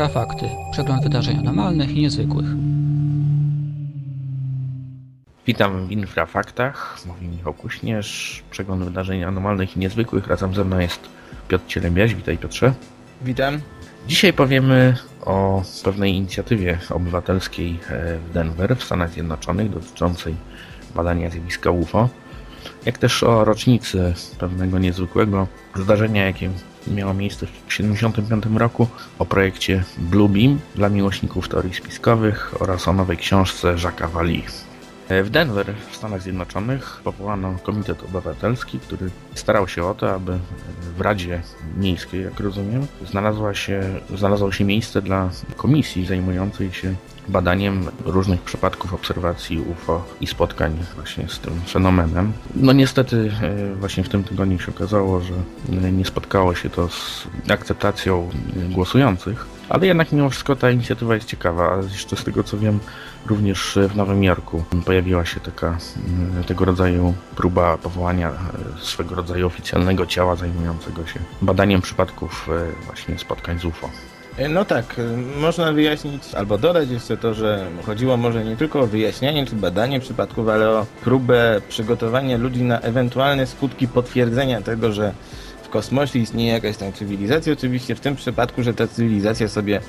Infrafakty. Przegląd wydarzeń anormalnych i niezwykłych. Witam w Infrafaktach. Mówi Michał Kuśnierz. Przegląd wydarzeń anormalnych i niezwykłych. Razem ze mną jest Piotr Cielebiaś. Witaj Piotrze. Witam. Dzisiaj powiemy o pewnej inicjatywie obywatelskiej e, w Denver w Stanach Zjednoczonych dotyczącej badania zjawiska UFO, jak też o rocznicy pewnego niezwykłego zdarzenia, jakie miało miejsce w 1975 roku, o projekcie Bluebeam dla miłośników teorii spiskowych oraz o nowej książce Jacques'a Valli. W Denver w Stanach Zjednoczonych powołano Komitet Obywatelski, który starał się o to, aby w Radzie Miejskiej, jak rozumiem, się, znalazło się miejsce dla komisji zajmującej się badaniem różnych przypadków obserwacji UFO i spotkań właśnie z tym fenomenem. No niestety e, właśnie w tym tygodniu się okazało, że nie spotkało się to z akceptacją głosujących, ale jednak mimo wszystko ta inicjatywa jest ciekawa, a jeszcze z tego co wiem, również w Nowym Jorku pojawiła się taka tego rodzaju próba powołania swego rodzaju oficjalnego ciała zajmującego się badaniem przypadków właśnie spotkań z UFO. No tak, można wyjaśnić albo dodać jeszcze to, że chodziło może nie tylko o wyjaśnianie czy badanie przypadków, ale o próbę przygotowania ludzi na ewentualne skutki potwierdzenia tego, że w kosmosie istnieje jakaś tam cywilizacja. Oczywiście w tym przypadku, że ta cywilizacja sobie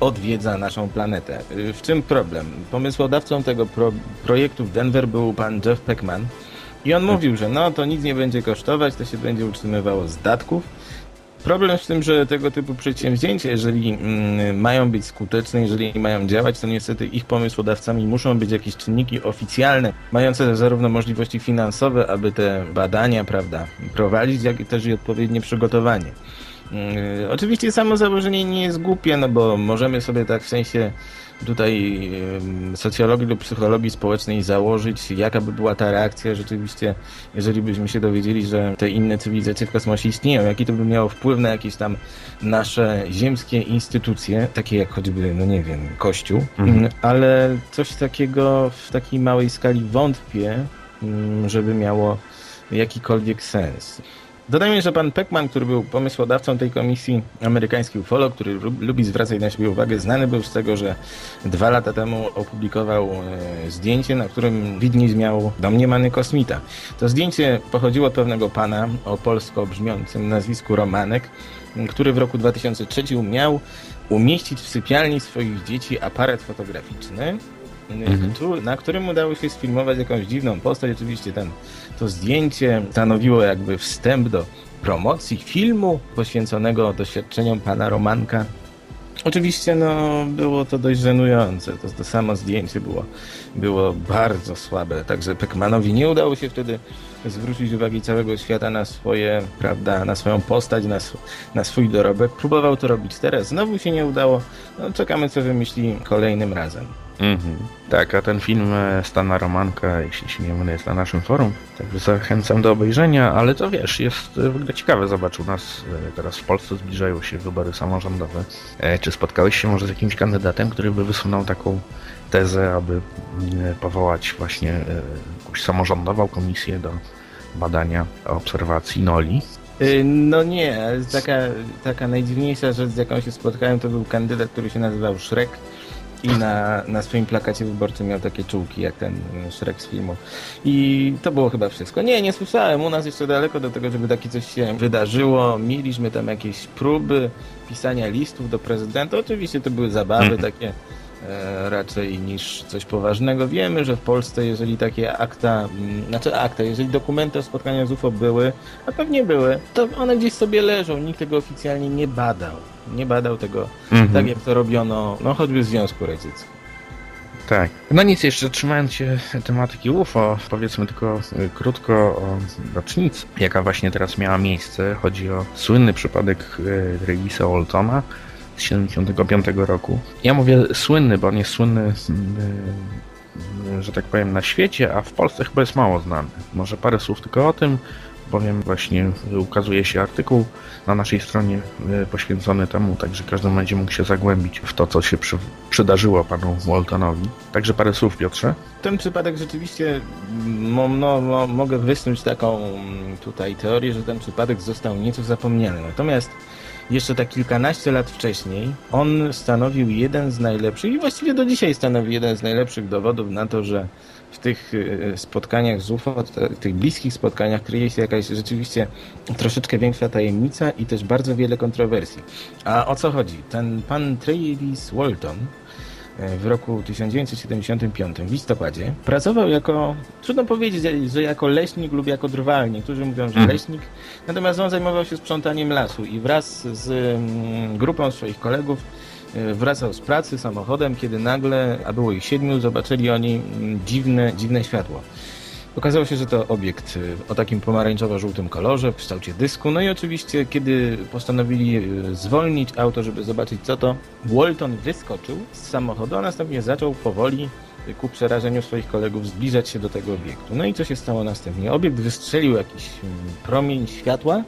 odwiedza naszą planetę. W czym problem? Pomysłodawcą tego pro projektu w Denver był pan Jeff Peckman i on mówił, że no to nic nie będzie kosztować, to się będzie utrzymywało z datków. Problem w tym, że tego typu przedsięwzięcia, jeżeli mm, mają być skuteczne, jeżeli mają działać, to niestety ich pomysłodawcami muszą być jakieś czynniki oficjalne, mające zarówno możliwości finansowe, aby te badania, prawda, prowadzić, jak i też i odpowiednie przygotowanie. Yy, oczywiście samo założenie nie jest głupie, no bo możemy sobie tak w sensie tutaj socjologii lub psychologii społecznej założyć, jaka by była ta reakcja rzeczywiście, jeżeli byśmy się dowiedzieli, że te inne cywilizacje w kosmosie istnieją, jaki to by miało wpływ na jakieś tam nasze ziemskie instytucje, takie jak choćby, no nie wiem, Kościół, mhm. ale coś takiego w takiej małej skali wątpię, yy, żeby miało jakikolwiek sens. Dodajmy, że pan Peckman, który był pomysłodawcą tej komisji, amerykański ufolog, który lubi zwracać na siebie uwagę, znany był z tego, że dwa lata temu opublikował e, zdjęcie, na którym widnieć miał domniemany kosmita. To zdjęcie pochodziło od pewnego pana o polsko brzmiącym nazwisku Romanek, który w roku 2003 miał umieścić w sypialni swoich dzieci aparat fotograficzny, mhm. na którym udało się sfilmować jakąś dziwną postać. Oczywiście ten, to zdjęcie stanowiło jakby wstęp do promocji filmu poświęconego doświadczeniom pana Romanka. Oczywiście no, było to dość żenujące. To, to samo zdjęcie było, było bardzo słabe. Także Peckmanowi nie udało się wtedy zwrócić uwagi całego świata na swoje, prawda, na swoją postać, na, na swój dorobek. Próbował to robić teraz. Znowu się nie udało. No, czekamy, co wymyśli kolejnym razem. Mhm. Tak, a ten film e, Stana Romanka, jeśli się nie mylę, jest na naszym forum. Także zachęcam do obejrzenia, ale to wiesz, jest w ogóle ciekawe. Zobacz, u nas e, teraz w Polsce zbliżają się wybory samorządowe. E, czy spotkałeś się może z jakimś kandydatem, który by wysunął taką tezę, aby powołać właśnie jakąś samorządową komisję do badania obserwacji Noli? No nie, taka, taka najdziwniejsza rzecz, z jaką się spotkałem, to był kandydat, który się nazywał Shrek i na, na swoim plakacie wyborczym miał takie czułki, jak ten Shrek z filmu. I to było chyba wszystko. Nie, nie słyszałem. U nas jeszcze daleko do tego, żeby takie coś się wydarzyło. Mieliśmy tam jakieś próby pisania listów do prezydenta. Oczywiście to były zabawy takie e, raczej niż coś poważnego. Wiemy, że w Polsce, jeżeli takie akta, mm, znaczy akta, jeżeli dokumenty o spotkaniach z UFO były, a pewnie były, to one gdzieś sobie leżą. Nikt tego oficjalnie nie badał nie badał tego mhm. tak, jak to robiono, no choćby w Związku Radzieckim. Tak. No nic, jeszcze trzymając się tematyki UFO, powiedzmy tylko y, krótko o rocznicy, jaka właśnie teraz miała miejsce. Chodzi o słynny przypadek y, Regisa Oltona 75 roku. Ja mówię słynny, bo on jest słynny, y, że tak powiem, na świecie, a w Polsce chyba jest mało znany. Może parę słów tylko o tym bowiem właśnie ukazuje się artykuł na naszej stronie e, poświęcony temu, także każdy będzie mógł się zagłębić w to, co się przy, przydarzyło panu Waltonowi. Także parę słów, Piotrze. Ten przypadek rzeczywiście, no, no, mogę wysnuć taką tutaj teorię, że ten przypadek został nieco zapomniany. Natomiast jeszcze tak kilkanaście lat wcześniej, on stanowił jeden z najlepszych i właściwie do dzisiaj stanowi jeden z najlepszych dowodów na to, że w tych e, spotkaniach z UFO, w tych bliskich spotkaniach kryje się jakaś rzeczywiście troszeczkę większa tajemnica i też bardzo wiele kontrowersji. A o co chodzi? Ten pan Travis Walton w roku 1975, w listopadzie, pracował jako, trudno powiedzieć, że jako leśnik lub jako drwal. Niektórzy mówią, że Mhm. leśnik, natomiast on zajmował się sprzątaniem lasu i wraz z mm, grupą swoich kolegów e, wracał z pracy samochodem, kiedy nagle, a było ich siedmiu, zobaczyli oni mm, dziwne, dziwne światło. Okazało się, że to obiekt y, o takim pomarańczowo-żółtym kolorze w kształcie dysku. No i oczywiście, kiedy postanowili y, zwolnić auto, żeby zobaczyć co to, Walton wyskoczył z samochodu, a następnie zaczął powoli y, ku przerażeniu swoich kolegów zbliżać się do tego obiektu. No i co się stało następnie? Obiekt wystrzelił jakiś mm, promień światła,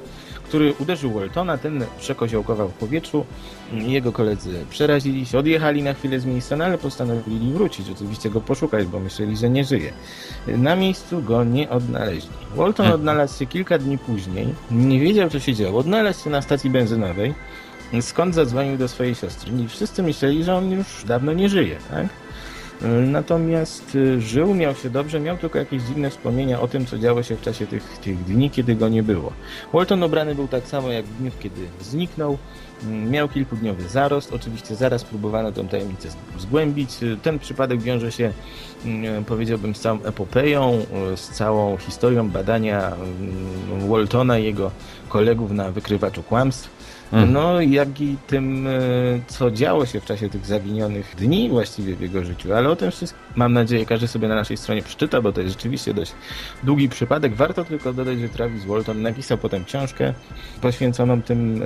który uderzył Waltona, ten przekoziołkował w powietrzu. Jego koledzy przerazili się, odjechali na chwilę z miejsca, no ale postanowili wrócić, oczywiście go poszukać, bo myśleli, że nie żyje. Na miejscu go nie odnaleźli. Walton Mhm. odnalazł się kilka dni później, nie wiedział co się działo, odnalazł się na stacji benzynowej, skąd zadzwonił do swojej siostry. I wszyscy myśleli, że on już dawno nie żyje, tak? Natomiast y, żył, miał się dobrze, miał tylko jakieś dziwne wspomnienia o tym, co działo się w czasie tych, tych dni, kiedy go nie było. Walton obrany był tak samo jak w dniu, kiedy zniknął. Mm, Miał kilkudniowy zarost. Oczywiście zaraz próbowano tę tajemnicę zgłębić. Y, Ten przypadek wiąże się, mm, powiedziałbym, z całą epopeją, y, z całą historią badania mm, Waltona i jego kolegów na wykrywaczu kłamstw. Mhm. No, jak i tym, e, co działo się w czasie tych zaginionych dni właściwie w jego życiu. Ale o tym wszystkim, mam nadzieję, każdy sobie na naszej stronie przeczyta, bo to jest rzeczywiście dość długi przypadek. Warto tylko dodać, że Travis Walton napisał potem książkę poświęconą tym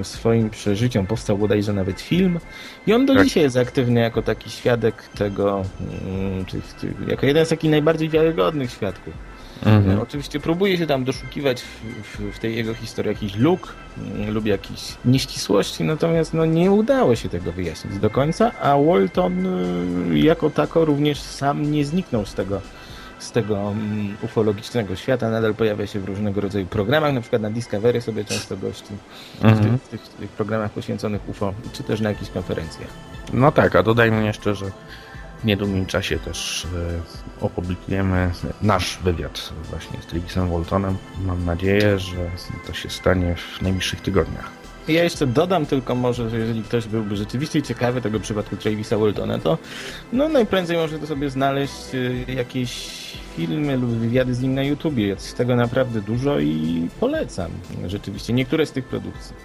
e, swoim przeżyciom. Powstał bodajże nawet film i on do Tak. dzisiaj jest aktywny jako taki świadek tego, mm, tych, tych, jako jeden z takich najbardziej wiarygodnych świadków. Mhm. E, Oczywiście próbuje się tam doszukiwać w, w, w tej jego historii jakichś luk mm, lub jakichś nieścisłości, natomiast no, nie udało się tego wyjaśnić do końca, a Walton y, jako tako również sam nie zniknął z tego z tego mm, ufologicznego świata, nadal pojawia się w różnego rodzaju programach, na przykład na Discovery sobie często gości w, Mhm. tych, w, tych, w tych programach poświęconych UFO, czy też na jakichś konferencjach. No tak, a dodajmy jeszcze, że w niedługim czasie też e, opublikujemy nasz wywiad właśnie z Travisem Waltonem. Mam nadzieję, że to się stanie w najbliższych tygodniach. Ja jeszcze dodam tylko może, że jeżeli ktoś byłby rzeczywiście ciekawy tego przypadku Travisa Waltona, to no najprędzej może to sobie znaleźć y, jakieś filmy lub wywiady z nim na YouTubie. Jest tego naprawdę dużo i polecam rzeczywiście niektóre z tych produkcji.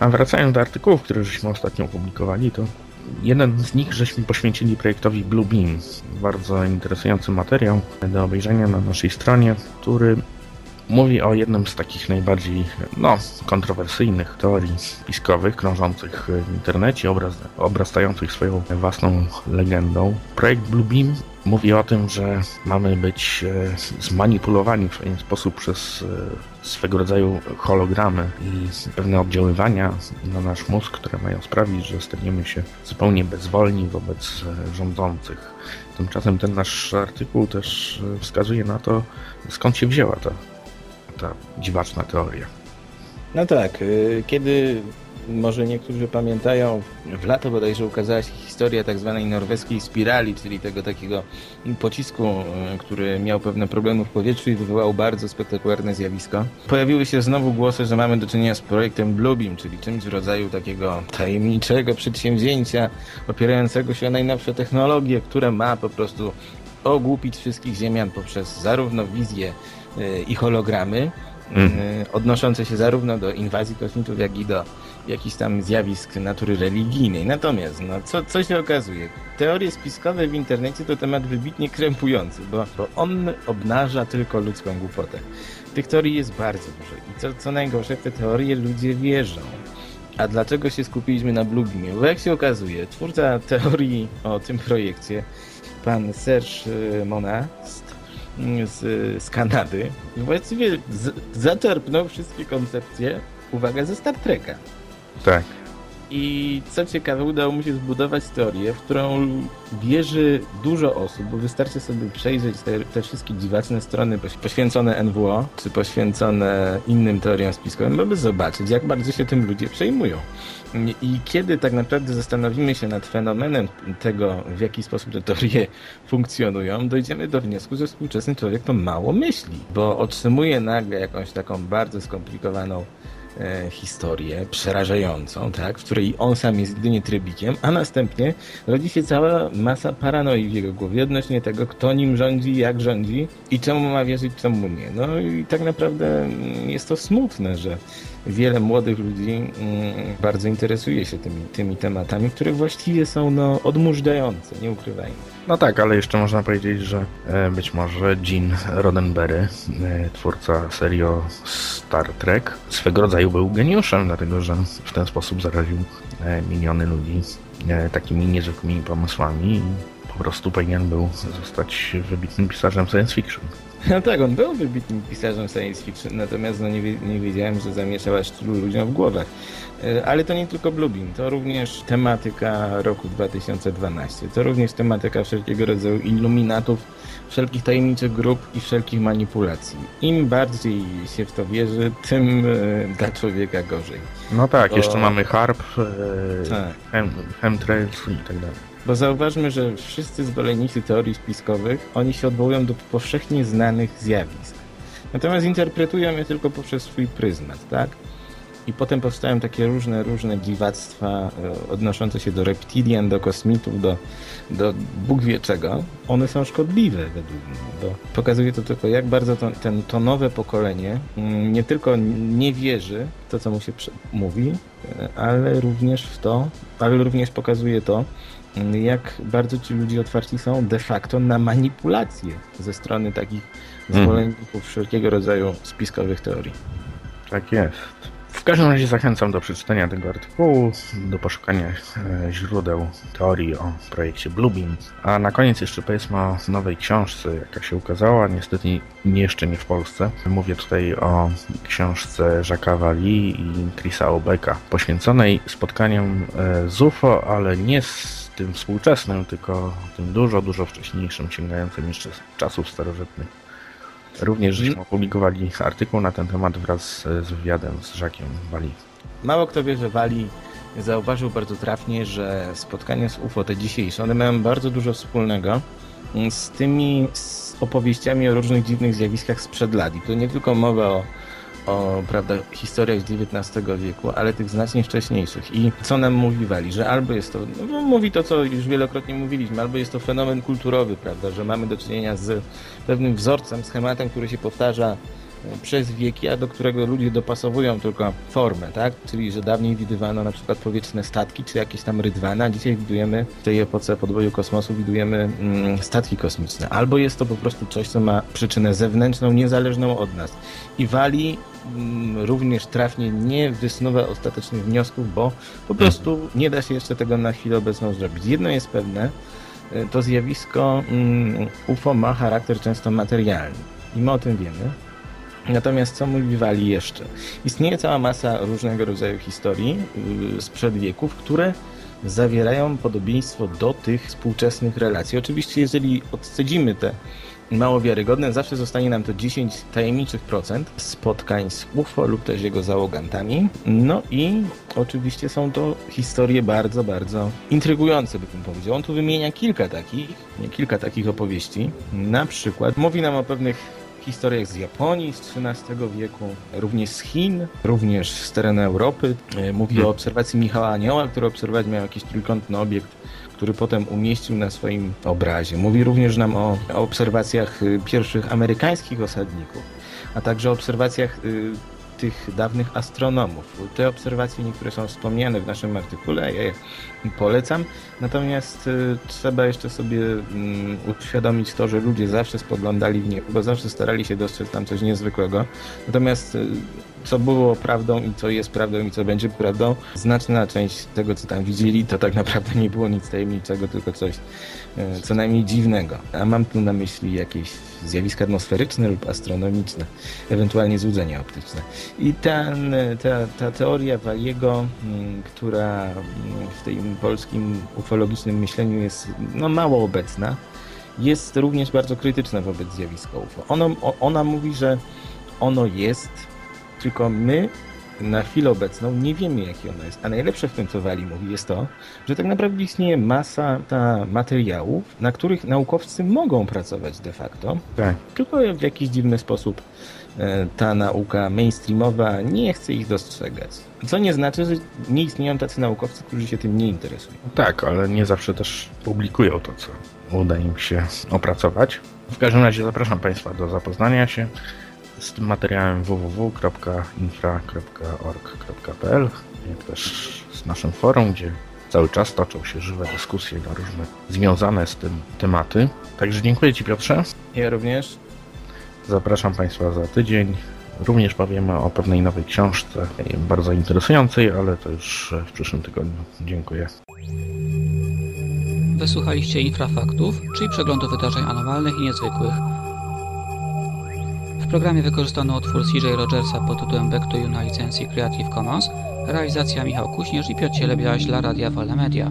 A wracając do artykułów, które żeśmy ostatnio opublikowali, to jeden z nich żeśmy poświęcili projektowi Blue Beam. Bardzo interesujący materiał do obejrzenia na naszej stronie, który mówi o jednym z takich najbardziej no, kontrowersyjnych teorii spiskowych krążących w internecie, obraz, obrastających swoją własną legendą. Projekt Blue Beam mówi o tym, że mamy być e, zmanipulowani w pewien sposób przez e, swego rodzaju hologramy i pewne oddziaływania na nasz mózg, które mają sprawić, że staniemy się zupełnie bezwolni wobec e, rządzących. Tymczasem ten nasz artykuł też wskazuje na to, skąd się wzięła ta, ta dziwaczna teoria. No tak, y, kiedy może niektórzy pamiętają, w lato bodajże ukazała się historia tak zwanej norweskiej spirali, czyli tego takiego pocisku, y, który miał pewne problemy w powietrzu i wywołał bardzo spektakularne zjawisko. Pojawiły się znowu głosy, że mamy do czynienia z projektem Bluebeam, czyli czymś w rodzaju takiego tajemniczego przedsięwzięcia opierającego się o najnowsze technologie, które ma po prostu ogłupić wszystkich ziemian poprzez zarówno wizję i hologramy, y, odnoszące się zarówno do inwazji kosmitów, jak i do jakichś tam zjawisk natury religijnej. Natomiast, no, co, co się okazuje? Teorie spiskowe w internecie to temat wybitnie krępujący, bo, bo on obnaża tylko ludzką głupotę. Tych teorii jest bardzo dużo i co, co najgorsze, w te teorie ludzie wierzą. A dlaczego się skupiliśmy na Bluebeamie? Bo jak się okazuje, twórca teorii o tym projekcie, pan Serge y, Monast y, z, z Kanady, właściwie z, zaczerpnął wszystkie koncepcje, uwaga, ze Star Treka. Tak. I co ciekawe, udało mu się zbudować teorię, w którą wierzy dużo osób, bo wystarczy sobie przejrzeć te, te wszystkie dziwaczne strony poś- poświęcone NWO, czy poświęcone innym teoriom spiskowym, aby zobaczyć, jak bardzo się tym ludzie przejmują. I kiedy tak naprawdę zastanowimy się nad fenomenem tego, w jaki sposób te teorie funkcjonują, dojdziemy do wniosku, że współczesny człowiek to mało myśli, bo otrzymuje nagle jakąś taką bardzo skomplikowaną historię, przerażającą, tak, w której on sam jest jedynie trybikiem, a następnie rodzi się cała masa paranoi w jego głowie odnośnie tego, kto nim rządzi, jak rządzi i czemu ma wierzyć, czemu nie. No i tak naprawdę mm, jest to smutne, że wiele młodych ludzi mm, bardzo interesuje się tymi, tymi tematami, które właściwie są no, odmurzające, nie ukrywajmy. No tak, ale jeszcze można powiedzieć, że e, być może Gene Roddenberry, e, twórca serii o Star Trek, swego rodzaju był geniuszem, dlatego że w ten sposób zaraził e, miliony ludzi e, takimi niezwykłymi pomysłami i po prostu powinien był zostać wybitnym pisarzem science fiction. No tak, on był wybitnym pisarzem science fiction, natomiast no nie, nie wiedziałem, że zamieszał aż tylu ludziom w głowach. E, Ale to nie tylko Bluebeam, to również tematyka roku 2012, to również tematyka wszelkiego rodzaju iluminatów, wszelkich tajemniczych grup i wszelkich manipulacji. Im bardziej się w to wierzy, tym e, dla człowieka gorzej. No tak, Bo- jeszcze mamy harp, e, Tak. chem, chemtrails i tak dalej. Bo zauważmy, że wszyscy zwolennicy teorii spiskowych, oni się odwołują do powszechnie znanych zjawisk. Natomiast interpretują je tylko poprzez swój pryzmat, tak? I potem powstają takie różne, różne dziwactwa e, odnoszące się do reptilian, do kosmitów, do, do Bóg wie czego. One są szkodliwe według mnie, pokazuje to tylko, jak bardzo to, ten, to nowe pokolenie mm, nie tylko nie wierzy w to, co mu się mówi, e, ale również w to, ale również pokazuje to, mm, jak bardzo ci ludzie otwarci są de facto na manipulacje ze strony takich Mhm. zwolenników wszelkiego rodzaju spiskowych teorii. Tak jest. Każdym razie zachęcam do przeczytania tego artykułu, do poszukania e, źródeł teorii o projekcie Bluebeam. A na koniec jeszcze powiedzmy o nowej książce, jaka się ukazała, niestety nie, jeszcze nie w Polsce. Mówię tutaj o książce Jacques'a Valli i Chrisa Obeka, poświęconej spotkaniom e, z UFO, ale nie z tym współczesnym, tylko tym dużo, dużo wcześniejszym, sięgającym jeszcze czasów starożytnych. Również żeśmy opublikowali artykuł na ten temat wraz z wywiadem z Jacques'em Wali. Mało kto wie, że Wali zauważył bardzo trafnie, że spotkania z UFO, te dzisiejsze, one mają bardzo dużo wspólnego z tymi z opowieściami o różnych dziwnych zjawiskach sprzed lat. I tu nie tylko mowa o, o prawda, historiach z XIX wieku, ale tych znacznie wcześniejszych. I co nam mówi Wali? Że albo jest to, no, mówi to, co już wielokrotnie mówiliśmy, albo jest to fenomen kulturowy, prawda, że mamy do czynienia z pewnym wzorcem, schematem, który się powtarza przez wieki, a do którego ludzie dopasowują tylko formę, tak? Czyli, że dawniej widywano na przykład powietrzne statki, czy jakieś tam rydwany, a dzisiaj widujemy w tej epoce podboju kosmosu widujemy mm, statki kosmiczne. Albo jest to po prostu coś, co ma przyczynę zewnętrzną, niezależną od nas. I Wali mm, również trafnie nie wysnuwa ostatecznych wniosków, bo po prostu nie da się jeszcze tego na chwilę obecną zrobić. Jedno jest pewne, y, to zjawisko mm, UFO ma charakter często materialny. I my o tym wiemy. Natomiast co mówi Wali jeszcze? Istnieje cała masa różnego rodzaju historii yy, sprzed wieków, które zawierają podobieństwo do tych współczesnych relacji. Oczywiście, jeżeli odcedzimy te mało wiarygodne, zawsze zostanie nam to 10 tajemniczych procent spotkań z UFO lub też jego załogantami. No i oczywiście są to historie bardzo, bardzo intrygujące, bym powiedział. On tu wymienia kilka takich, kilka takich opowieści. Na przykład mówi nam o pewnych historiach z Japonii z XIII wieku, również z Chin, również z terenu Europy. E, Mówi o obserwacji Michała Anioła, który obserwować miał jakiś trójkątny obiekt, który potem umieścił na swoim obrazie. Mówi również nam o, obserwacjach y, pierwszych amerykańskich osadników, a także obserwacjach y, tych dawnych astronomów. Te obserwacje niektóre są wspomniane w naszym artykule, ja je polecam. Natomiast y, trzeba jeszcze sobie mm, uświadomić to, że ludzie zawsze spoglądali w niebo, zawsze starali się dostrzec tam coś niezwykłego. Natomiast y, co było prawdą i co jest prawdą i co będzie prawdą, znaczna część tego, co tam widzieli, to tak naprawdę nie było nic tajemniczego, tylko coś y, co najmniej dziwnego. A mam tu na myśli jakieś zjawiska atmosferyczne lub astronomiczne, ewentualnie złudzenia optyczne. I ten, ta, ta teoria Waliego, która w tym polskim ufologicznym myśleniu jest no, mało obecna, jest również bardzo krytyczna wobec zjawiska UFO. Ono, ona mówi, że ono jest, tylko my na chwilę obecną nie wiemy, jakie ono jest. A najlepsze w tym, co Wali mówi, jest to, że tak naprawdę istnieje masa ta materiałów, na których naukowcy mogą pracować de facto, Tak. tylko w jakiś dziwny sposób e, ta nauka mainstreamowa nie chce ich dostrzegać. Co nie znaczy, że nie istnieją tacy naukowcy, którzy się tym nie interesują. Tak, ale nie zawsze też publikują to, co uda im się opracować. W każdym razie zapraszam Państwa do zapoznania się z tym materiałem www.infra.org.pl jak też z naszym forum, gdzie cały czas toczą się żywe dyskusje na różne związane z tym tematy. Także dziękuję Ci Piotrze. Ja również. Zapraszam Państwa za tydzień. Również powiemy o pewnej nowej książce, bardzo interesującej, ale to już w przyszłym tygodniu. Dziękuję. Wysłuchaliście Infrafaktów, czyli przeglądu wydarzeń anormalnych i niezwykłych. W programie wykorzystano utwór CJ Rogersa pod tytułem Back to You na licencji Creative Commons, realizacja Michał Kuśnierz i Piotr Cielebiaś dla Radia Wolne Media.